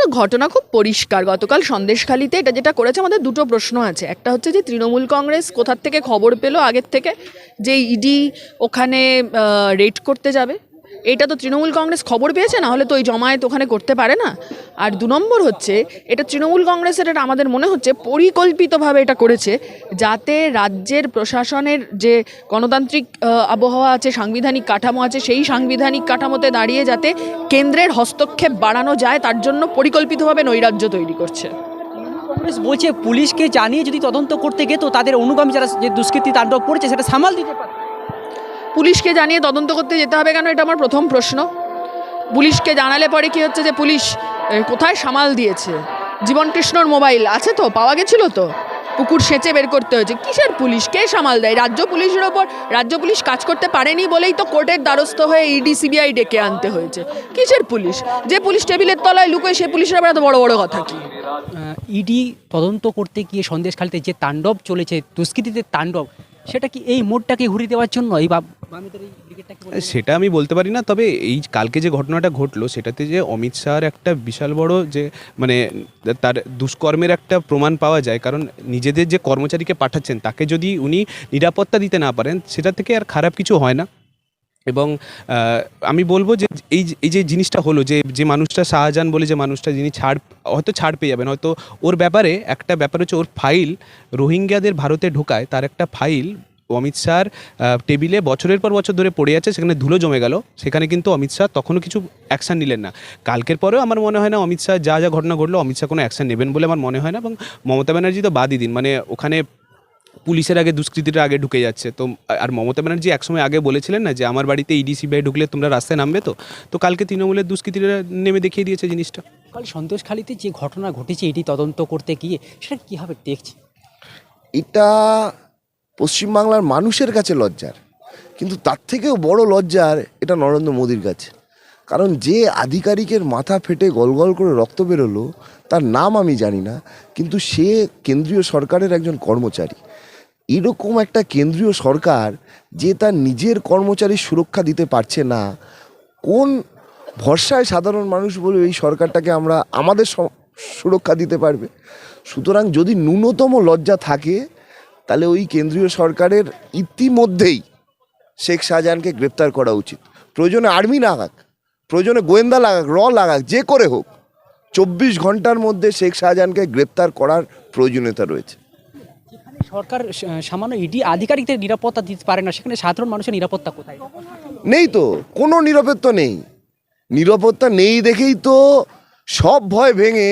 এটা ঘটনা খুব পরিষ্কার। গতকাল সন্দেশখালিতে এটা যেটা করেছে, আমাদের দুটো প্রশ্ন আছে। একটা হচ্ছে যে, তৃণমূল কংগ্রেস কোথার থেকে খবর পেল? আগের থেকে? যে ইডি ওখানে রেড করতে যাবে? এটা তো তৃণমূল কংগ্রেস খবর পেয়েছে, না হলে তো ওই জমায়েত ওখানে করতে পারে না। আর দু নম্বর হচ্ছে, এটা তৃণমূল কংগ্রেসের, এটা আমাদের মনে হচ্ছে, পরিকল্পিতভাবে এটা করেছে, যাতে রাজ্যের প্রশাসনের যে গণতান্ত্রিক আবহাওয়া আছে, সাংবিধানিক কাঠামো আছে, সেই সাংবিধানিক কাঠামোতে দাঁড়িয়ে যাতে কেন্দ্রের হস্তক্ষেপ বাড়ানো যায়, তার জন্য পরিকল্পিতভাবে নৈরাজ্য তৈরি করছে। কংগ্রেস বলছে, পুলিশকে জানিয়ে যদি তদন্ত করতে গেতো তাদের অনুগামী যারা যে দুষ্কৃতি তাণ্ডব করেছে, সেটা সামাল দিতে পারে। পুলিশকে জানিয়ে তদন্ত করতে যেতে হবে কেন? এটা আমার প্রথম প্রশ্ন। পুলিশকে জানালে পরে কি হচ্ছে যে পুলিশ কোথায় সামাল দিয়েছে? জীবন কৃষ্ণর মোবাইল আছে তো? পাওয়া গেছিল তো? পুকুর সেচে বের করতে হয়েছে। কিসের পুলিশ? কে সামাল দেয়? রাজ্য পুলিশের ওপর, রাজ্য পুলিশ কাজ করতে পারেনি বলেই তো কোর্টের দ্বারস্থ হয়ে ইডি সিবিআই ডেকে আনতে হয়েছে। কিসের পুলিশ? যে পুলিশ টেবিলের তলায় লুকোয় সে পুলিশের আবার এত বড় বড় কথা কি? ইডি তদন্ত করতে গিয়ে সন্দেশখালিতে যে তাণ্ডব চলেছে দুষ্কৃতীদের তাণ্ডব সেটা কি এই মোড়টাকে ঘুরিয়ে দেওয়ার জন্য এই সেটা আমি বলতে পারি না, তবে এই কালকে যে ঘটনাটা ঘটলো, সেটাতে যে অমিত শাহর একটা বিশাল বড় যে মানে তার দুষ্কর্মের একটা প্রমাণ পাওয়া যায়। কারণ নিজেদের যে কর্মচারীকে পাঠাচ্ছেন, তাকে যদি উনি নিরাপত্তা দিতে না পারেন, সেটা থেকে আর খারাপ কিছু হয় না। এবং আমি বলব যে এই এই যে জিনিসটা হলো যে যে মানুষটা শাহজাহান বলে যে মানুষটা যিনি ছাড়, হয়তো ছাড় পেয়ে যাবেন, হয়তো ওর ব্যাপারে একটা ব্যাপার হচ্ছে ওর ফাইল রোহিঙ্গাদের ভারতে ঢোকায়, তার একটা ফাইল অমিত শাহর টেবিলে বছরের পর বছর ধরে পড়ে আছে, সেখানে ধুলো জমে গেল, সেখানে কিন্তু অমিত শাহ তখনও কিছু অ্যাকশন নিলেন না। কালকের পরেও আমার মনে হয় না অমিত শাহ যা যা ঘটনা ঘটলো, অমিত শাহ কোনো অ্যাকশন নেবেন বলে আমার মনে হয় না এবং মমতা ব্যানার্জি তো বাদই দিন মানে ওখানে পুলিশের আগে দুষ্কৃতীরা আগে ঢুকে যাচ্ছে। তো আর মমতা ব্যানার্জি একসময় আগে বলেছিলেন না যে আমার বাড়িতে ইডি সিবিআই ঢুকলে তোমরা রাস্তায় নামবে তো? তো কালকে তৃণমূলের দুষ্কৃতীরা নেমে দেখিয়ে দিয়েছে জিনিসটা। কাল সন্দেশখালিতে যে ঘটনা ঘটেছে এটি তদন্ত করতে গিয়ে সেটা কীভাবে দেখছে? এটা পশ্চিমবাংলার মানুষের কাছে লজ্জার। কিন্তু তার থেকেও বড় লজ্জার এটা নরেন্দ্র মোদীর কাছে। কারণ যে আধিকারিকের মাথা ফেটে গলগল করে রক্ত বেরোলো তার নাম আমি জানি না কিন্তু সে কেন্দ্রীয় সরকারের একজন কর্মচারী। এরকম একটা কেন্দ্রীয় সরকার যে তার নিজের কর্মচারীর সুরক্ষা দিতে পারছে না, কোন ভরসায় সাধারণ মানুষ বলে এই সরকারটাকে আমরা আমাদের সুরক্ষা দিতে পারবে? সুতরাং যদি ন্যূনতম লজ্জা থাকে, তাহলে ওই কেন্দ্রীয় সরকারের ইতিমধ্যেই শেখ শাহজাহানকে গ্রেপ্তার করা উচিত। প্রয়োজনে আর্মি লাগাক, প্রয়োজনে গোয়েন্দা লাগাক, র লাগাক, যে করে হোক, চব্বিশ ঘণ্টার মধ্যে শেখ শাহজাহানকে গ্রেপ্তার করার প্রয়োজনীয়তা রয়েছে। সরকার সামান্য ইডি আধিকারিকদের নিরাপত্তা দিতে পারে না, সেখানে সাধারণ মানুষের নিরাপত্তা কোথায়? নেই তো, কোনো নিরাপত্তা নেই। নিরাপত্তা নেই দেখেই তো সব ভয় ভেঙে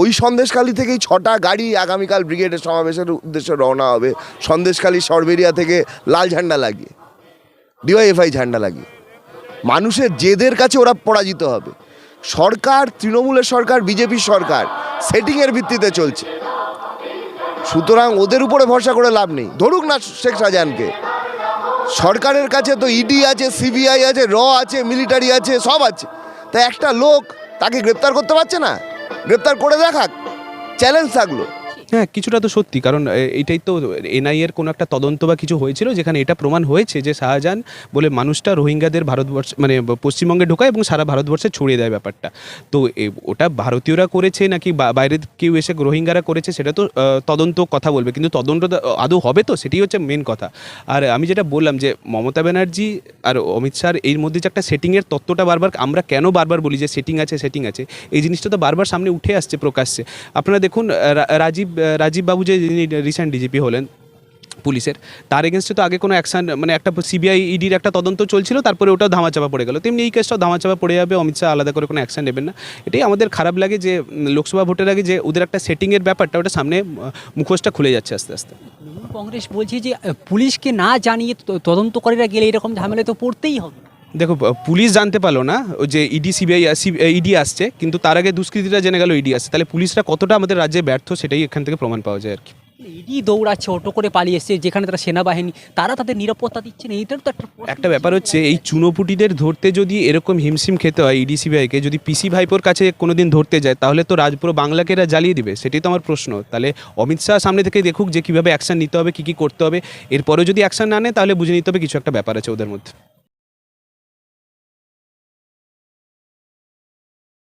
ওই সন্দেশখালি থেকেই ছটা গাড়ি আগামীকাল ব্রিগেডের সমাবেশের উদ্দেশ্যে রওনা হবে। সন্দেশখালি, সরবেরিয়া থেকে লাল ঝান্ডা লাগিয়ে, ডিওয়াইএফআই ঝান্ডা লাগিয়ে। মানুষের জেদের কাছে ওরা পরাজিত হবে। সরকার, তৃণমূলের সরকার, বিজেপির সরকার সেটিংয়ের ভিত্তিতে চলছে। সুতরাং ওদের উপরে ভরসা করে লাভ নেই। ধরুক না শেখ শাহজাহানকে। সরকারের কাছে তো ইডি আছে, সিবিআই আছে, র আছে, মিলিটারি আছে, সব আছে। তা একটা লোক তাকে গ্রেপ্তার করতে পারছে না? গ্রেপ্তার করে দেখাক। চ্যালেঞ্জ থাকল। হ্যাঁ কিছুটা তো সত্যি। কারণ এটাই তো এনআই এর কোনো একটা তদন্ত বা কিছু হয়েছিল যেখানে এটা প্রমাণ হয়েছে যে শাহজাহান বলে মানুষটা রোহিঙ্গাদের ভারতবর্ষ মানে পশ্চিমবঙ্গে ঢোকায় এবং সারা ভারতবর্ষে ছড়িয়ে দেয় ব্যাপারটা। তো ওটা ভারতীয়রা করেছে নাকি বাইরের কেউ এসে রোহিঙ্গারা করেছে সেটা তো তদন্ত কথা বলবে। কিন্তু তদন্ত আদৌ হবে তো সেটাই হচ্ছে মেন কথা। আর আমি যেটা বললাম যে মমতা ব্যানার্জি আর অমিত শাহর এর মধ্যে যে একটা সেটিংয়ের তত্ত্বটা বারবার আমরা কেন বারবার বলি যে সেটিং আছে সেটিং আছে, এই জিনিসটা তো বারবার সামনে উঠে আসছে প্রকাশ্যে। আপনারা দেখুন রাজীব রাজীব বাবু যে রিসেন্ট ডিজিপি হলেন পুলিশের, তার এগেনস্টে তো আগে কোনো অ্যাকশন মানে একটা সিবিআই ইডির একটা তদন্ত চলছিল, তারপরে ওটাও ধামাচাপা পড়ে গেল। তেমনি এই কেসটাও ধামাচাপা পড়ে যাবে, অমিত শাহ আলাদা করে কোনো অ্যাকশন নেবেন না। এটাই আমাদের খারাপ লাগে যে, লোকসভা ভোটের আগে যে ওদের একটা সেটিংয়ের ব্যাপারটা, ওটা সামনে মুখোশটা খুলে যাচ্ছে আস্তে আস্তে। কংগ্রেস বলছে যে পুলিশকে না জানিয়ে তদন্ত তদন্তকারীরা গেলে এরকম ঝামেলা তো পড়তেই হবে। দেখো পুলিশ জানতে পারল না যে E ইডি সিবিআই ইডি আসছে কিন্তু তার আগে দুষ্কৃতীরা জেনে গেল ইডি আসছে। তাহলে পুলিশরা কতটা আমাদের রাজ্যে ব্যর্থ সেটাই এখান থেকে প্রমাণ পাওয়া যায় আর কি। ইডি দৌড়াচ্ছে অটো করে পালিয়ে এসছে যেখানে তারা সেনাবাহিনী তারা তাদের নিরাপত্তা দিচ্ছে না এটার তো একটা একটা ব্যাপার হচ্ছে এই চুনোপুটিদের ধরতে যদি এরকম হিমশিম খেতে হয় ইডি সিবিআইকে যদি পিসি ভাইপোর কাছে কোনোদিন ধরতে যায় তাহলে তো রাজপুরো বাংলাকে এরা জ্বালিয়ে দিবে সেটাই তো আমার প্রশ্ন। তাহলে অমিত শাহ সামনে থেকে দেখুক যে কীভাবে অ্যাকশন নিতে হবে কী কী করতে হবে এরপরেও যদি অ্যাকশন না নেয় তাহলে বুঝে নিতে হবে কিছু একটা ব্যাপার আছে ওদের মধ্যে।